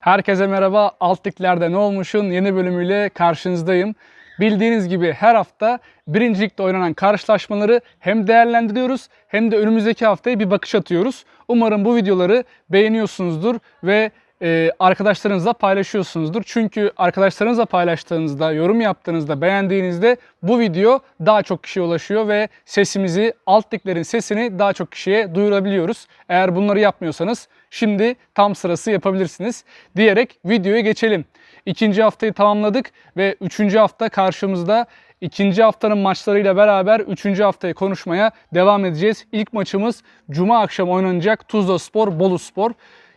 Herkese merhaba. Alt Ne Olmuş'un yeni bölümüyle karşınızdayım. Bildiğiniz gibi her hafta birincilikte oynanan karşılaşmaları hem değerlendiriyoruz hem de önümüzdeki haftaya bir bakış atıyoruz. Umarım bu videoları beğeniyorsunuzdur ve e, arkadaşlarınızla paylaşıyorsunuzdur. Çünkü arkadaşlarınızla paylaştığınızda, yorum yaptığınızda, beğendiğinizde bu video daha çok kişiye ulaşıyor ve sesimizi, alt liglerin sesini daha çok kişiye duyurabiliyoruz. Eğer bunları yapmıyorsanız şimdi tam sırası yapabilirsiniz diyerek videoya geçelim. İkinci haftayı tamamladık ve üçüncü hafta karşımızda. İkinci haftanın maçlarıyla beraber üçüncü haftayı konuşmaya devam edeceğiz. İlk maçımız Cuma akşam oynanacak Tuzla Spor, Bolu Spor.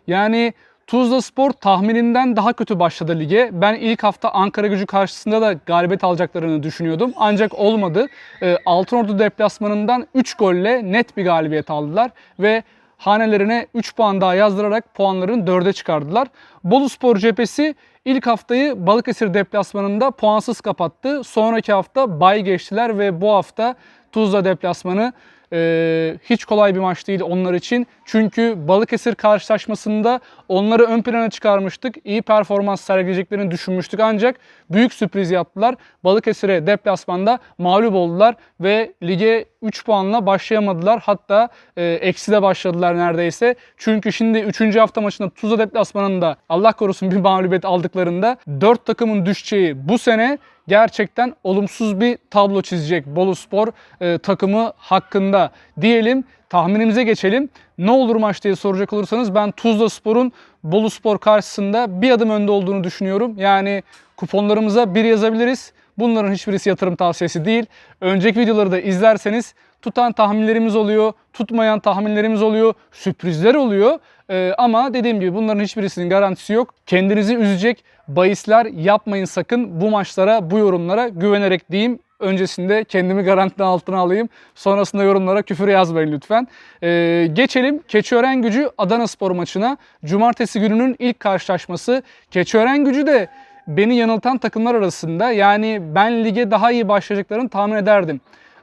Yani Tuzla Spor tahminimden daha kötü başladı lige. Ben ilk hafta Ankara gücü karşısında da galibiyet alacaklarını düşünüyordum. Ancak olmadı. Ee, Altınordu deplasmanından 3 golle net bir galibiyet aldılar ve hanelerine 3 puan daha yazdırarak puanlarını 4'e çıkardılar. Bolu Spor cephesi ilk haftayı Balıkesir deplasmanında puansız kapattı. Sonraki hafta bay geçtiler ve bu hafta Tuzla deplasmanı ee, hiç kolay bir maç değil onlar için. Çünkü Balıkesir karşılaşmasında onları ön plana çıkarmıştık. İyi performans sergileyeceklerini düşünmüştük ancak büyük sürpriz yaptılar. Balıkesir'e deplasmanda mağlup oldular ve lige 3 puanla başlayamadılar. Hatta e, eksi de başladılar neredeyse. Çünkü şimdi 3. hafta maçında Tuzla deplasmanında Allah korusun bir mağlubiyet aldıklarında 4 takımın düşeceği bu sene gerçekten olumsuz bir tablo çizecek Bolu Spor e, takımı hakkında diyelim. Tahminimize geçelim. Ne olur maç diye soracak olursanız ben Tuzla Spor'un Bolu Spor karşısında bir adım önde olduğunu düşünüyorum. Yani kuponlarımıza bir yazabiliriz. Bunların hiçbirisi yatırım tavsiyesi değil. Önceki videoları da izlerseniz tutan tahminlerimiz oluyor, tutmayan tahminlerimiz oluyor, sürprizler oluyor. Ee, ama dediğim gibi bunların hiçbirisinin garantisi yok. Kendinizi üzecek bahisler yapmayın sakın bu maçlara, bu yorumlara güvenerek diyeyim. Öncesinde kendimi garantinin altına alayım. Sonrasında yorumlara küfür yazmayın lütfen. Ee, geçelim Keçiören Gücü Adana Spor maçına. Cumartesi gününün ilk karşılaşması. Keçiören Gücü de beni yanıltan takımlar arasında. Yani ben lige daha iyi başlayacaklarını tahmin ederdim.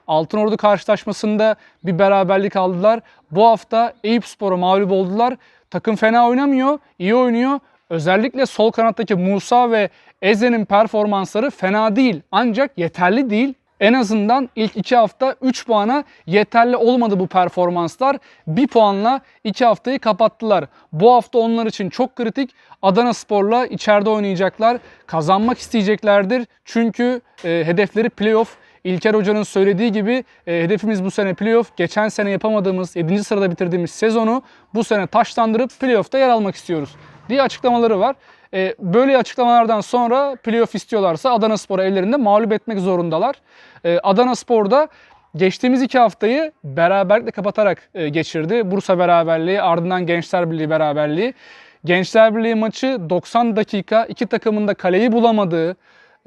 Altınordu karşılaşmasında bir beraberlik aldılar. Bu hafta Eyüp Spor'a mağlup oldular. Takım fena oynamıyor, iyi oynuyor. Özellikle sol kanattaki Musa ve Eze'nin performansları fena değil. Ancak yeterli değil. En azından ilk iki hafta 3 puana yeterli olmadı bu performanslar. 1 puanla 2 haftayı kapattılar. Bu hafta onlar için çok kritik. Adana Spor'la içeride oynayacaklar. Kazanmak isteyeceklerdir. Çünkü e, hedefleri playoff. İlker Hoca'nın söylediği gibi e, hedefimiz bu sene playoff. Geçen sene yapamadığımız 7. sırada bitirdiğimiz sezonu bu sene taşlandırıp playoff'ta yer almak istiyoruz diye açıklamaları var. E, böyle açıklamalardan sonra playoff istiyorlarsa Adana Spor'u ellerinde mağlup etmek zorundalar. E, Adana Spor'da geçtiğimiz iki haftayı beraberlikle kapatarak e, geçirdi. Bursa beraberliği ardından Gençler Birliği beraberliği. Gençler Birliği maçı 90 dakika iki takımın da kaleyi bulamadığı,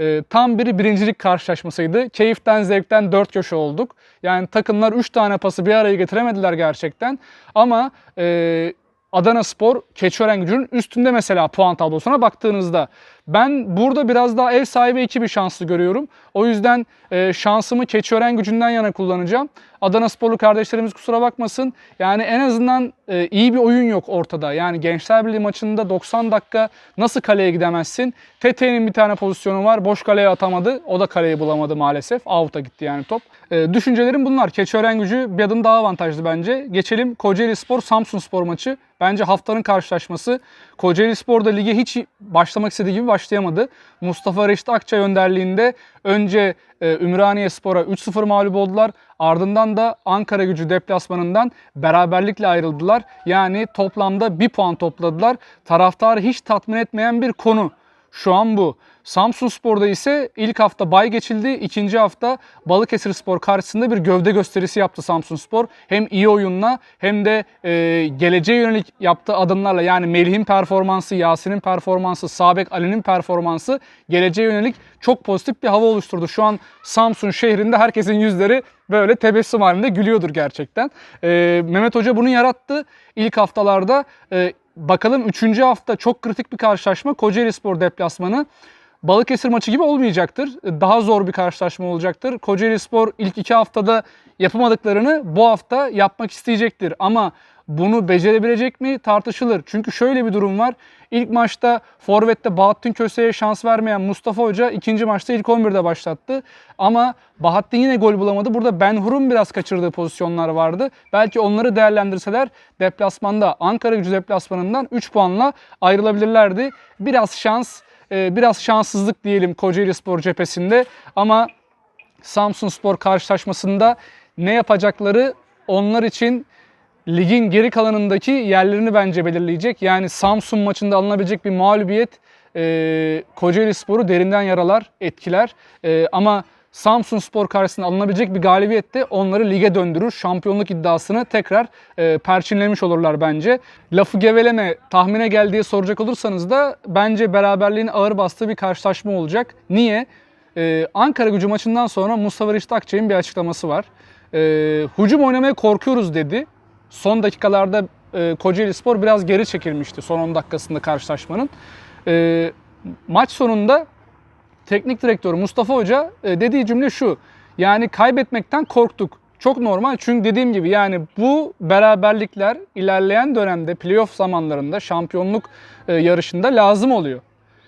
e, tam bir birincilik karşılaşmasıydı. Keyiften zevkten dört köşe olduk. Yani takımlar 3 tane pası bir araya getiremediler gerçekten. Ama e, Adana Spor, Keçiören gücünün üstünde mesela puan tablosuna baktığınızda. Ben burada biraz daha ev sahibi ekibi şanslı görüyorum. O yüzden e, şansımı Keçiören gücünden yana kullanacağım. Adana Sporlu kardeşlerimiz kusura bakmasın. Yani en azından e, iyi bir oyun yok ortada. Yani Gençler Birliği maçında 90 dakika nasıl kaleye gidemezsin? Tete'nin bir tane pozisyonu var. Boş kaleye atamadı. O da kaleyi bulamadı maalesef. Out'a gitti yani top. E, düşüncelerim bunlar. Keçiören gücü bir adım daha avantajlı bence. Geçelim Kocaeli Spor Samsun Spor maçı. Bence haftanın karşılaşması. Kocaeli Spor da lige hiç başlamak istediği gibi başlayamadı. Mustafa Reşit Akçay önderliğinde önce e, Ümraniye Spor'a 3-0 mağlup oldular. Ardından da Ankara gücü deplasmanından beraberlikle ayrıldılar. Yani toplamda bir puan topladılar. Taraftarı hiç tatmin etmeyen bir konu. Şu an bu. Samsun Spor'da ise ilk hafta bay geçildi. ikinci hafta Balıkesir Spor karşısında bir gövde gösterisi yaptı Samsun Spor. Hem iyi oyunla hem de e, geleceğe yönelik yaptığı adımlarla yani Melih'in performansı, Yasin'in performansı, Sabek Ali'nin performansı geleceğe yönelik çok pozitif bir hava oluşturdu. Şu an Samsun şehrinde herkesin yüzleri böyle tebessüm halinde gülüyordur gerçekten. E, Mehmet Hoca bunu yarattı. İlk haftalarda e, bakalım 3. hafta çok kritik bir karşılaşma Kocaeli Spor deplasmanı. Balıkesir maçı gibi olmayacaktır. Daha zor bir karşılaşma olacaktır. Kocaeli Spor ilk iki haftada yapamadıklarını bu hafta yapmak isteyecektir. Ama bunu becerebilecek mi tartışılır. Çünkü şöyle bir durum var. İlk maçta Forvet'te Bahattin Köse'ye şans vermeyen Mustafa Hoca ikinci maçta ilk 11'de başlattı. Ama Bahattin yine gol bulamadı. Burada Ben Hur'un biraz kaçırdığı pozisyonlar vardı. Belki onları değerlendirseler deplasmanda Ankara gücü deplasmanından 3 puanla ayrılabilirlerdi. Biraz şans, e, biraz şanssızlık diyelim Kocaeli Spor cephesinde. Ama Samsun Spor karşılaşmasında ne yapacakları onlar için ligin geri kalanındaki yerlerini bence belirleyecek. Yani Samsun maçında alınabilecek bir mağlubiyet e, Kocaeli Spor'u derinden yaralar, etkiler. E, ama Samsun Spor karşısında alınabilecek bir galibiyet de onları lige döndürür. Şampiyonluk iddiasını tekrar e, perçinlemiş olurlar bence. Lafı geveleme, tahmine gel diye soracak olursanız da bence beraberliğin ağır bastığı bir karşılaşma olacak. Niye? Ee, Ankara gücü maçından sonra Mustafa Akçay'ın bir açıklaması var. Ee, hücum oynamaya korkuyoruz dedi. Son dakikalarda e, Kocaeli Spor biraz geri çekilmişti son 10 dakikasında karşılaşmanın. Ee, maç sonunda teknik direktör Mustafa Hoca e, dediği cümle şu. Yani kaybetmekten korktuk. Çok normal çünkü dediğim gibi yani bu beraberlikler ilerleyen dönemde playoff zamanlarında şampiyonluk e, yarışında lazım oluyor.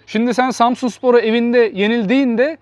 Şimdi sen Samsun Spor'u evinde yenildiğinde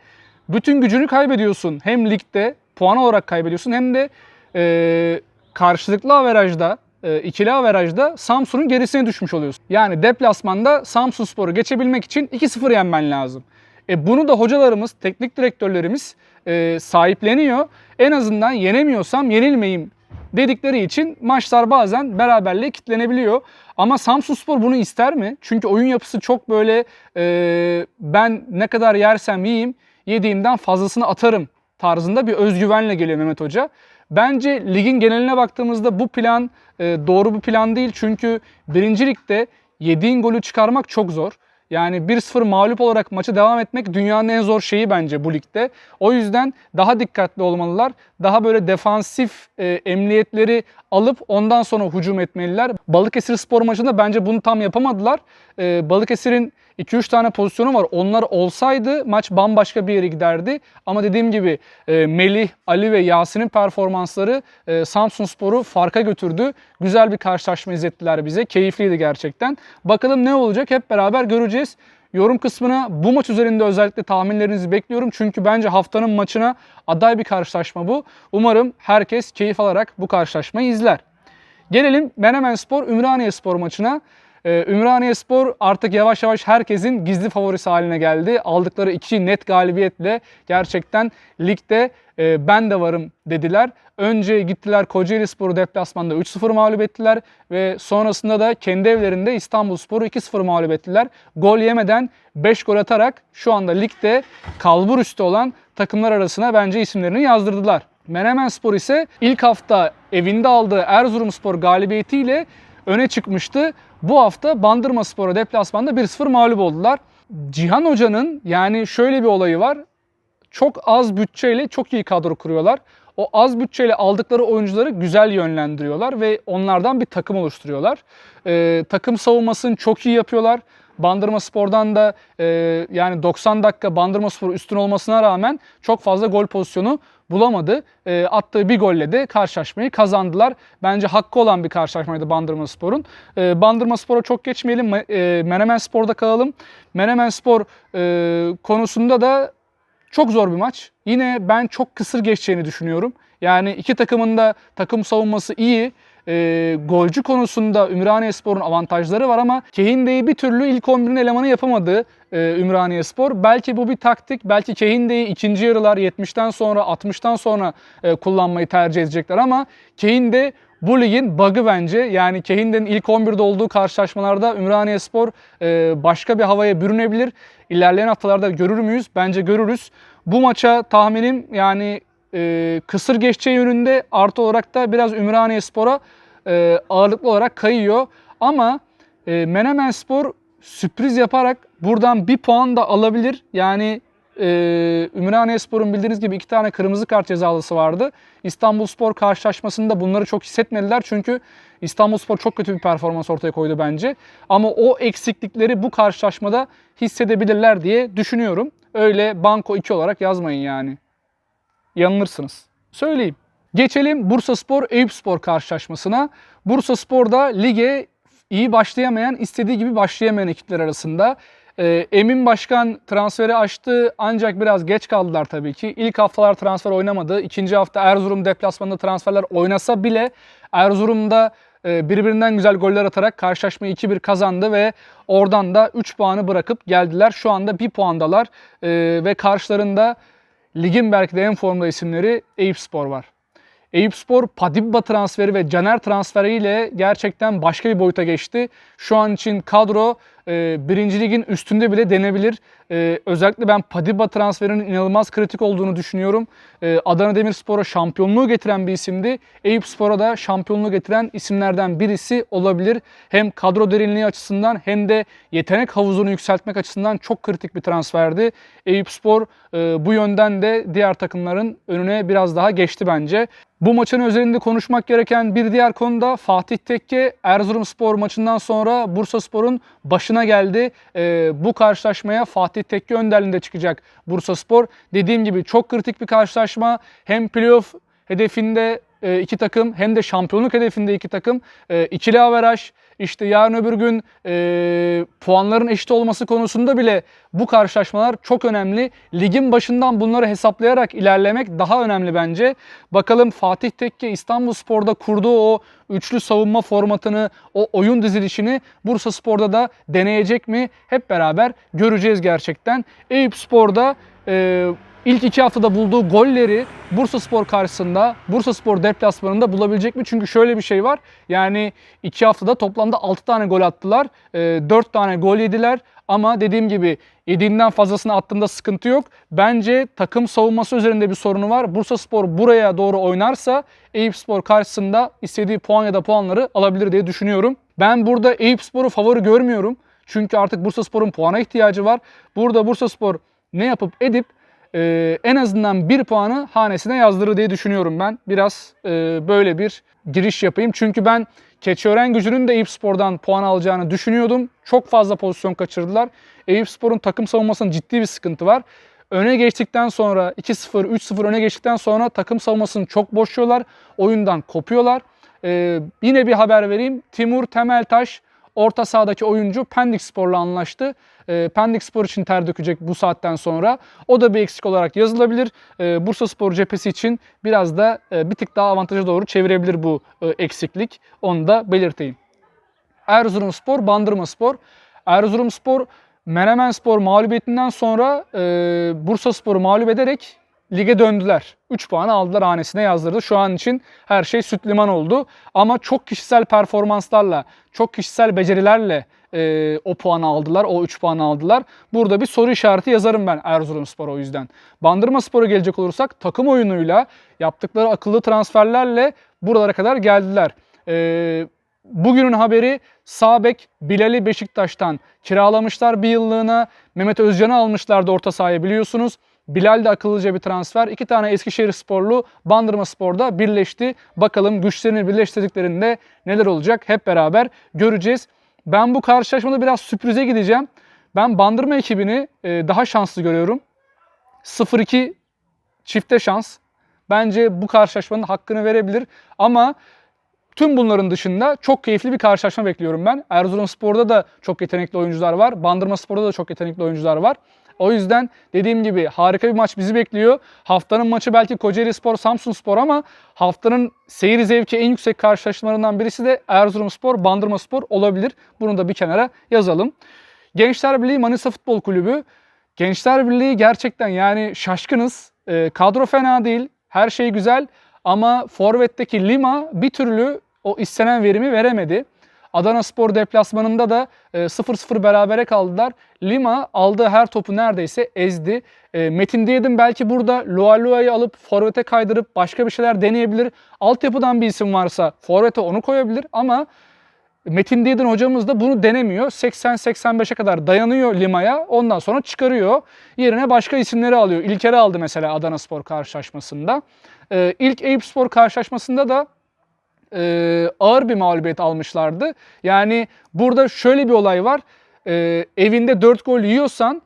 bütün gücünü kaybediyorsun. Hem ligde puan olarak kaybediyorsun hem de e, karşılıklı averajda, e, ikili averajda Samsun'un gerisine düşmüş oluyorsun. Yani deplasmanda Samsun Spor'u geçebilmek için 2-0 yenmen lazım. E bunu da hocalarımız, teknik direktörlerimiz e, sahipleniyor. En azından yenemiyorsam yenilmeyeyim dedikleri için maçlar bazen beraberliğe kitlenebiliyor. Ama Samsunspor bunu ister mi? Çünkü oyun yapısı çok böyle e, ben ne kadar yersem yiyeyim, yediğimden fazlasını atarım tarzında bir özgüvenle geliyor Mehmet Hoca. Bence ligin geneline baktığımızda bu plan e, doğru bir plan değil. Çünkü birinci ligde yediğin golü çıkarmak çok zor. Yani 1-0 mağlup olarak maçı devam etmek dünyanın en zor şeyi bence bu ligde. O yüzden daha dikkatli olmalılar. Daha böyle defansif e, emniyetleri alıp ondan sonra hücum etmeliler. Balıkesir spor maçında bence bunu tam yapamadılar. E, Balıkesir'in 2-3 tane pozisyonu var. Onlar olsaydı maç bambaşka bir yere giderdi. Ama dediğim gibi e, Melih, Ali ve Yasin'in performansları e, Samsun Spor'u farka götürdü. Güzel bir karşılaşma izlettiler bize. Keyifliydi gerçekten. Bakalım ne olacak hep beraber göreceğiz. Yorum kısmına bu maç üzerinde özellikle tahminlerinizi bekliyorum. Çünkü bence haftanın maçına aday bir karşılaşma bu. Umarım herkes keyif alarak bu karşılaşmayı izler. Gelelim Menemen Spor Ümraniye Spor maçına. Ee, Ümraniye Spor artık yavaş yavaş herkesin gizli favorisi haline geldi. Aldıkları iki net galibiyetle gerçekten ligde e, ben de varım dediler. Önce gittiler Kocaeli Spor'u deplasmanda 3-0 mağlup ettiler ve sonrasında da kendi evlerinde İstanbul Spor'u 2-0 mağlup ettiler. Gol yemeden 5 gol atarak şu anda ligde kalbur üstü olan takımlar arasına bence isimlerini yazdırdılar. Menemen Spor ise ilk hafta evinde aldığı Erzurumspor galibiyetiyle öne çıkmıştı. Bu hafta Bandırma Spor'a deplasmanda 1-0 mağlup oldular. Cihan Hoca'nın yani şöyle bir olayı var. Çok az bütçeyle çok iyi kadro kuruyorlar. O az bütçeyle aldıkları oyuncuları güzel yönlendiriyorlar ve onlardan bir takım oluşturuyorlar. Ee, takım savunmasını çok iyi yapıyorlar. Bandırma Spor'dan da e, yani 90 dakika Bandırma Spor üstün olmasına rağmen çok fazla gol pozisyonu bulamadı. E, attığı bir golle de karşılaşmayı kazandılar. Bence hakkı olan bir karşılaşmaydı Bandırma Spor'un. E, Bandırma Spor'a çok geçmeyelim. E, Menemen Spor'da kalalım. Menemen Spor e, konusunda da çok zor bir maç. Yine ben çok kısır geçeceğini düşünüyorum. Yani iki takımın da takım savunması iyi. E, golcü konusunda Ümraniye Spor'un avantajları var ama Kehinde'yi bir türlü ilk 11'in elemanı yapamadı e, Ümraniye Spor. Belki bu bir taktik. Belki Kehinde'yi ikinci yarılar 70'ten sonra 60'tan sonra e, kullanmayı tercih edecekler ama Kehinde bu ligin bug'ı bence. Yani Kehinde'nin ilk 11'de olduğu karşılaşmalarda Ümraniye Spor e, başka bir havaya bürünebilir. İlerleyen haftalarda görür müyüz? Bence görürüz. Bu maça tahminim yani e, kısır geçeceği yönünde artı olarak da biraz Ümraniye Spor'a e, ağırlıklı olarak kayıyor. Ama e, Menemen Spor sürpriz yaparak buradan bir puan da alabilir. Yani e, Ümraniyespor'un bildiğiniz gibi iki tane kırmızı kart cezalısı vardı. İstanbulspor karşılaşmasında bunları çok hissetmediler çünkü İstanbulspor çok kötü bir performans ortaya koydu bence. Ama o eksiklikleri bu karşılaşmada hissedebilirler diye düşünüyorum. Öyle banko 2 olarak yazmayın yani. Yanılırsınız. Söyleyeyim. Geçelim Bursaspor Eyüpspor karşılaşmasına. Bursaspor'da lige iyi başlayamayan, istediği gibi başlayamayan ekipler arasında. Ee, Emin Başkan transferi açtı ancak biraz geç kaldılar tabii ki. İlk haftalar transfer oynamadı. İkinci hafta Erzurum deplasmanında transferler oynasa bile Erzurum'da e, birbirinden güzel goller atarak karşılaşmayı 2-1 kazandı ve oradan da 3 puanı bırakıp geldiler. Şu anda 1 puandalar Ee, ve karşılarında ligin belki de en formda isimleri Eyüpspor var. Eyüpspor Padibba transferi ve Caner transferiyle gerçekten başka bir boyuta geçti. Şu an için kadro e, birinci ligin üstünde bile denebilir. E, özellikle ben Padibba transferinin inanılmaz kritik olduğunu düşünüyorum. E, Adana Demirspor'a şampiyonluğu getiren bir isimdi. Eyüpspor'a da şampiyonluğu getiren isimlerden birisi olabilir. Hem kadro derinliği açısından hem de yetenek havuzunu yükseltmek açısından çok kritik bir transferdi. Eyüpspor e, bu yönden de diğer takımların önüne biraz daha geçti bence. Bu maçın özelinde konuşmak gereken bir diğer konu da Fatih Tekke Erzurumspor maçından sonra Bursaspor'un başına geldi. Ee, bu karşılaşmaya Fatih Tekke önderliğinde çıkacak Bursaspor. Dediğim gibi çok kritik bir karşılaşma. Hem playoff hedefinde e, iki takım hem de şampiyonluk hedefinde iki takım. E, ikili averaj işte yarın öbür gün e, puanların eşit olması konusunda bile bu karşılaşmalar çok önemli. Ligin başından bunları hesaplayarak ilerlemek daha önemli bence. Bakalım Fatih Tekke İstanbul Spor'da kurduğu o üçlü savunma formatını, o oyun dizilişini Bursa Spor'da da deneyecek mi? Hep beraber göreceğiz gerçekten. Eyüp Spor'da e, İlk iki haftada bulduğu golleri Bursa Spor karşısında, Bursa Spor deplasmanında bulabilecek mi? Çünkü şöyle bir şey var. Yani iki haftada toplamda 6 tane gol attılar. E, 4 tane gol yediler. Ama dediğim gibi yediğinden fazlasını attığında sıkıntı yok. Bence takım savunması üzerinde bir sorunu var. Bursa Spor buraya doğru oynarsa Eyüp Spor karşısında istediği puan ya da puanları alabilir diye düşünüyorum. Ben burada Eyüp Spor'u favori görmüyorum. Çünkü artık Bursa Spor'un puana ihtiyacı var. Burada Bursa Spor ne yapıp edip e, en azından bir puanı hanesine yazdırır diye düşünüyorum ben. Biraz e, böyle bir giriş yapayım. Çünkü ben Keçiören gücünün de Eyüp Spor'dan puan alacağını düşünüyordum. Çok fazla pozisyon kaçırdılar. Eyüp Spor'un takım savunmasının ciddi bir sıkıntı var. Öne geçtikten sonra 2-0, 3-0 öne geçtikten sonra takım savunmasını çok boşluyorlar. Oyundan kopuyorlar. Ee, yine bir haber vereyim. Timur Temeltaş orta sahadaki oyuncu Pendik Spor'la anlaştı. E, Pendik Spor için ter dökecek bu saatten sonra. O da bir eksik olarak yazılabilir. E, Bursa Spor cephesi için biraz da e, bir tık daha avantaja doğru çevirebilir bu e, eksiklik. Onu da belirteyim. Erzurumspor, Bandırmaspor. Erzurumspor Menemenspor mağlubiyetinden sonra e, Bursaspor'u mağlup ederek lige döndüler. 3 puan aldılar hanesine yazdırdı. Şu an için her şey süt liman oldu. Ama çok kişisel performanslarla, çok kişisel becerilerle e, o puanı aldılar, o 3 puanı aldılar. Burada bir soru işareti yazarım ben Erzurumspor o yüzden. Bandırma Spor'a gelecek olursak takım oyunuyla, yaptıkları akıllı transferlerle buralara kadar geldiler. E, bugünün haberi Sabek Bilal'i Beşiktaş'tan kiralamışlar bir yıllığına. Mehmet Özcan'ı almışlardı orta sahaya biliyorsunuz. Bilal de akıllıca bir transfer. İki tane Eskişehir sporlu Bandırma Spor'da birleşti. Bakalım güçlerini birleştirdiklerinde neler olacak hep beraber göreceğiz. Ben bu karşılaşmada biraz sürprize gideceğim. Ben Bandırma ekibini e, daha şanslı görüyorum. 0-2 çifte şans. Bence bu karşılaşmanın hakkını verebilir. Ama tüm bunların dışında çok keyifli bir karşılaşma bekliyorum ben. Erzurumspor'da da çok yetenekli oyuncular var. Bandırma Spor'da da çok yetenekli oyuncular var. O yüzden dediğim gibi harika bir maç bizi bekliyor. Haftanın maçı belki Kocaeli Spor, Samsun Spor ama haftanın seyir zevki en yüksek karşılaşmalarından birisi de Erzurum Spor, Bandırma Spor olabilir. Bunu da bir kenara yazalım. Gençler Birliği Manisa Futbol Kulübü. Gençler Birliği gerçekten yani şaşkınız. E, kadro fena değil. Her şey güzel. Ama Forvet'teki Lima bir türlü o istenen verimi veremedi. Adana Spor deplasmanında da 0-0 berabere kaldılar. Lima aldığı her topu neredeyse ezdi. E, Metin Diyedim belki burada Lualua'yı alıp forvete kaydırıp başka bir şeyler deneyebilir. Altyapıdan bir isim varsa forvete onu koyabilir ama Metin Diyedin hocamız da bunu denemiyor. 80-85'e kadar dayanıyor Lima'ya. Ondan sonra çıkarıyor. Yerine başka isimleri alıyor. İlker'i aldı mesela Adana Spor karşılaşmasında. Ee, ilk Eyüp Spor karşılaşmasında da e, ağır bir mağlubiyet almışlardı. Yani burada şöyle bir olay var. E, evinde 4 gol yiyorsan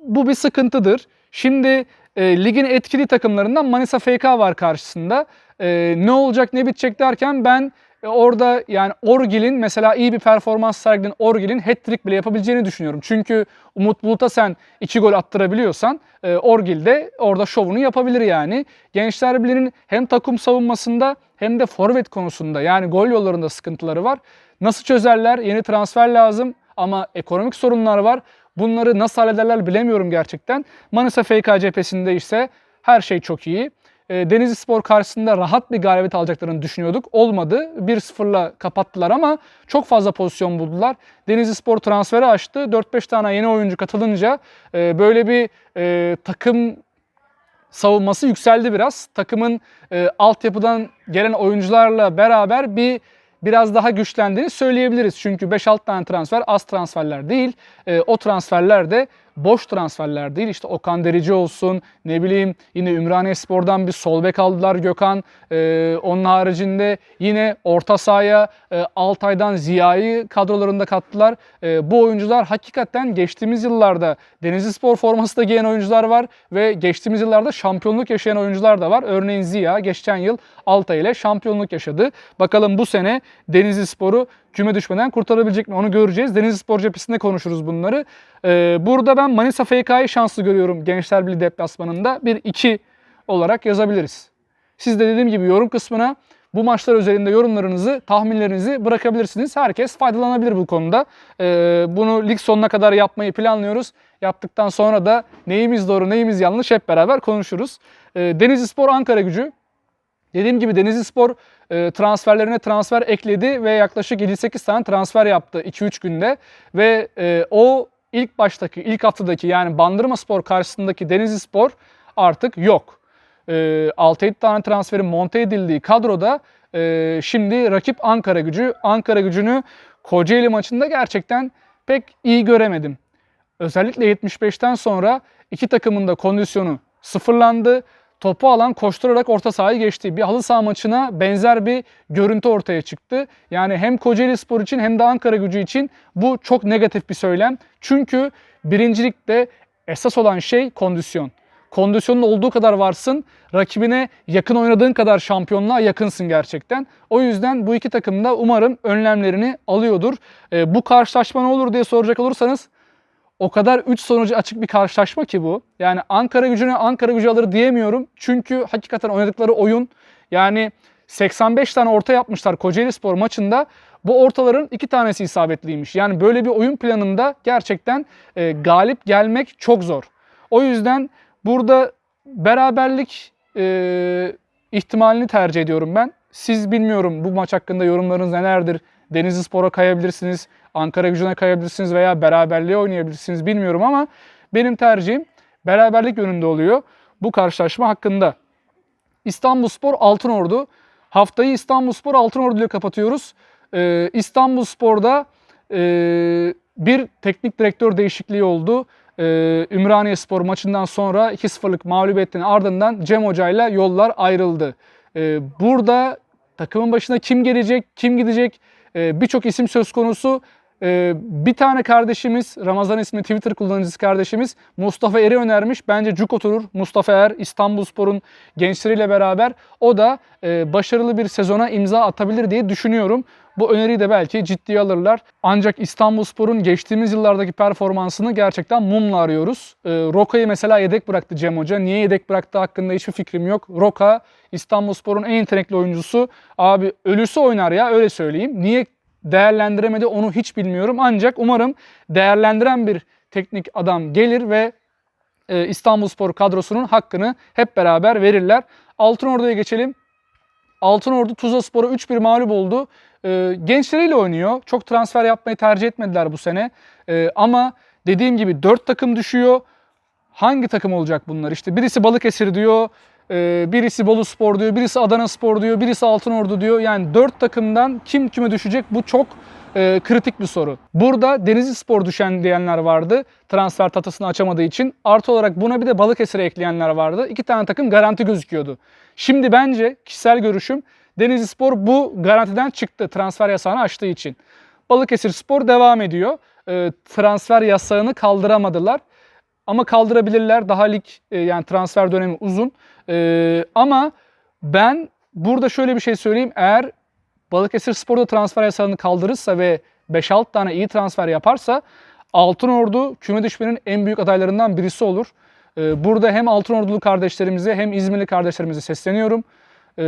bu bir sıkıntıdır. Şimdi e, ligin etkili takımlarından Manisa FK var karşısında. E, ne olacak ne bitecek derken ben e, orada yani Orgil'in mesela iyi bir performans sergilen Orgil'in hat-trick bile yapabileceğini düşünüyorum. Çünkü Umut Bulut'a sen 2 gol attırabiliyorsan e, Orgil de orada şovunu yapabilir yani. Gençler Birliği'nin hem takım savunmasında hem de forvet konusunda yani gol yollarında sıkıntıları var. Nasıl çözerler? Yeni transfer lazım ama ekonomik sorunlar var. Bunları nasıl hallederler bilemiyorum gerçekten. Manisa FK cephesinde ise her şey çok iyi. E, Denizli Spor karşısında rahat bir galibiyet alacaklarını düşünüyorduk. Olmadı. 1-0'la kapattılar ama çok fazla pozisyon buldular. Denizli Spor transferi açtı. 4-5 tane yeni oyuncu katılınca e, böyle bir e, takım savunması yükseldi biraz. Takımın e, altyapıdan gelen oyuncularla beraber bir biraz daha güçlendiğini söyleyebiliriz. Çünkü 5-6 tane transfer az transferler değil. E, o transferler de boş transferler değil. İşte Okan Derici olsun, ne bileyim yine Ümraniye Spor'dan bir sol bek aldılar Gökhan. E, onun haricinde yine orta sahaya e, Altay'dan Ziya'yı kadrolarında kattılar. E, bu oyuncular hakikaten geçtiğimiz yıllarda Denizli Spor forması da giyen oyuncular var ve geçtiğimiz yıllarda şampiyonluk yaşayan oyuncular da var. Örneğin Ziya geçen yıl Altay ile şampiyonluk yaşadı. Bakalım bu sene Denizli Spor'u küme düşmeden kurtarabilecek mi onu göreceğiz. Denizli Spor cephesinde konuşuruz bunları. Ee, burada ben Manisa FK'yı şanslı görüyorum Gençler Birliği deplasmanında. 1-2 olarak yazabiliriz. Siz de dediğim gibi yorum kısmına bu maçlar üzerinde yorumlarınızı, tahminlerinizi bırakabilirsiniz. Herkes faydalanabilir bu konuda. Ee, bunu lig sonuna kadar yapmayı planlıyoruz. Yaptıktan sonra da neyimiz doğru, neyimiz yanlış hep beraber konuşuruz. Ee, Denizli Spor Ankara gücü. Dediğim gibi Denizli Spor e, transferlerine transfer ekledi ve yaklaşık 7-8 tane transfer yaptı 2-3 günde. Ve e, o ilk baştaki, ilk haftadaki yani Bandırma Spor karşısındaki Denizli Spor artık yok. E, 6-7 tane transferin monte edildiği kadroda e, şimdi rakip Ankara gücü. Ankara gücünü Kocaeli maçında gerçekten pek iyi göremedim. Özellikle 75'ten sonra iki takımın da kondisyonu sıfırlandı. Topu alan koşturarak orta sahayı geçti. Bir halı saha maçına benzer bir görüntü ortaya çıktı. Yani hem Kocaeli Spor için hem de Ankara gücü için bu çok negatif bir söylem. Çünkü birincilikte esas olan şey kondisyon. Kondisyonun olduğu kadar varsın, rakibine yakın oynadığın kadar şampiyonluğa yakınsın gerçekten. O yüzden bu iki takım da umarım önlemlerini alıyordur. E, bu karşılaşma ne olur diye soracak olursanız o kadar 3 sonucu açık bir karşılaşma ki bu. Yani Ankara gücüne Ankara gücü alır diyemiyorum. Çünkü hakikaten oynadıkları oyun yani 85 tane orta yapmışlar Kocaeli Spor maçında. Bu ortaların iki tanesi isabetliymiş. Yani böyle bir oyun planında gerçekten e, galip gelmek çok zor. O yüzden burada beraberlik e, ihtimalini tercih ediyorum ben. Siz bilmiyorum bu maç hakkında yorumlarınız nelerdir? Denizli Spor'a kayabilirsiniz, Ankara gücüne kayabilirsiniz veya beraberliğe oynayabilirsiniz bilmiyorum ama benim tercihim beraberlik yönünde oluyor bu karşılaşma hakkında. İstanbulspor Altınordu. Haftayı İstanbulspor Altınordu ile kapatıyoruz. Ee, İstanbulspor'da e, bir teknik direktör değişikliği oldu. Ee, Ümraniye Spor maçından sonra 2-0'lık mağlubiyetin ardından Cem Hoca ile yollar ayrıldı. Ee, burada takımın başına kim gelecek, kim gidecek ee, birçok isim söz konusu. Ee, bir tane kardeşimiz, Ramazan ismi Twitter kullanıcısı kardeşimiz Mustafa Er'i önermiş. Bence cuk oturur. Mustafa Er, İstanbulspor'un gençleriyle beraber o da e, başarılı bir sezona imza atabilir diye düşünüyorum. Bu öneriyi de belki ciddiye alırlar. Ancak İstanbulspor'un geçtiğimiz yıllardaki performansını gerçekten mumla arıyoruz. Ee, Roka'yı mesela yedek bıraktı Cem Hoca. Niye yedek bıraktığı hakkında hiçbir fikrim yok. Roka İstanbulspor'un en yetenekli oyuncusu. Abi ölüsü oynar ya öyle söyleyeyim. Niye değerlendiremedi onu hiç bilmiyorum. Ancak umarım değerlendiren bir teknik adam gelir ve e, İstanbulspor kadrosunun hakkını hep beraber verirler. Altınordu'ya geçelim. Altınordu Tuzla Spor'a 3-1 mağlup oldu. E, gençleriyle oynuyor. Çok transfer yapmayı tercih etmediler bu sene. E, ama dediğim gibi 4 takım düşüyor. Hangi takım olacak bunlar? İşte birisi Balıkesir diyor. Ee, birisi Bolu Spor diyor, birisi Adana Spor diyor, birisi Altınordu diyor. Yani 4 takımdan kim kime düşecek bu çok e, kritik bir soru. Burada Denizli Spor düşen diyenler vardı. Transfer tatasını açamadığı için. Artı olarak buna bir de Balıkesir'e ekleyenler vardı. İki tane takım garanti gözüküyordu. Şimdi bence kişisel görüşüm Denizli Spor bu garantiden çıktı transfer yasağını açtığı için. Balıkesir Spor devam ediyor. E, transfer yasağını kaldıramadılar. Ama kaldırabilirler. Daha lig e, yani transfer dönemi uzun. E, ama ben burada şöyle bir şey söyleyeyim. Eğer Balıkesir Spor da transfer yasağını kaldırırsa ve 5-6 tane iyi transfer yaparsa Altınordu küme düşmenin en büyük adaylarından birisi olur. E, burada hem Altınordulu kardeşlerimize hem İzmirli kardeşlerimize sesleniyorum. E,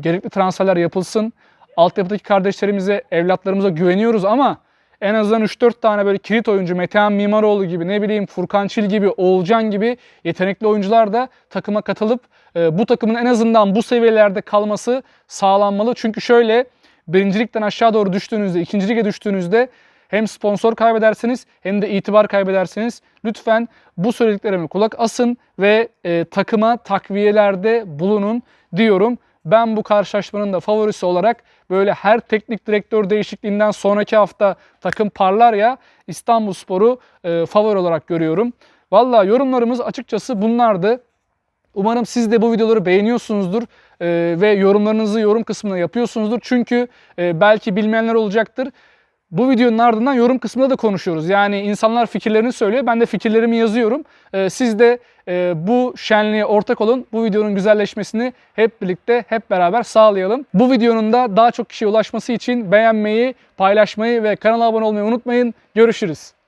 gerekli transferler yapılsın. Altyapıdaki kardeşlerimize, evlatlarımıza güveniyoruz ama en azından 3-4 tane böyle kilit oyuncu Metehan Mimaroğlu gibi ne bileyim Furkan Çil gibi Oğulcan gibi yetenekli oyuncular da takıma katılıp e, bu takımın en azından bu seviyelerde kalması sağlanmalı. Çünkü şöyle birincilikten aşağı doğru düştüğünüzde, ikinci lige düştüğünüzde hem sponsor kaybedersiniz hem de itibar kaybedersiniz. Lütfen bu söylediklerime kulak asın ve e, takıma takviyelerde bulunun diyorum. Ben bu karşılaşmanın da favorisi olarak böyle her teknik direktör değişikliğinden sonraki hafta takım parlar ya İstanbulspor'u e, favori olarak görüyorum. Valla yorumlarımız açıkçası bunlardı. Umarım siz de bu videoları beğeniyorsunuzdur e, ve yorumlarınızı yorum kısmına yapıyorsunuzdur. Çünkü e, belki bilmeyenler olacaktır. Bu videonun ardından yorum kısmında da konuşuyoruz. Yani insanlar fikirlerini söylüyor. Ben de fikirlerimi yazıyorum. Ee, siz de e, bu şenliğe ortak olun. Bu videonun güzelleşmesini hep birlikte, hep beraber sağlayalım. Bu videonun da daha çok kişiye ulaşması için beğenmeyi, paylaşmayı ve kanala abone olmayı unutmayın. Görüşürüz.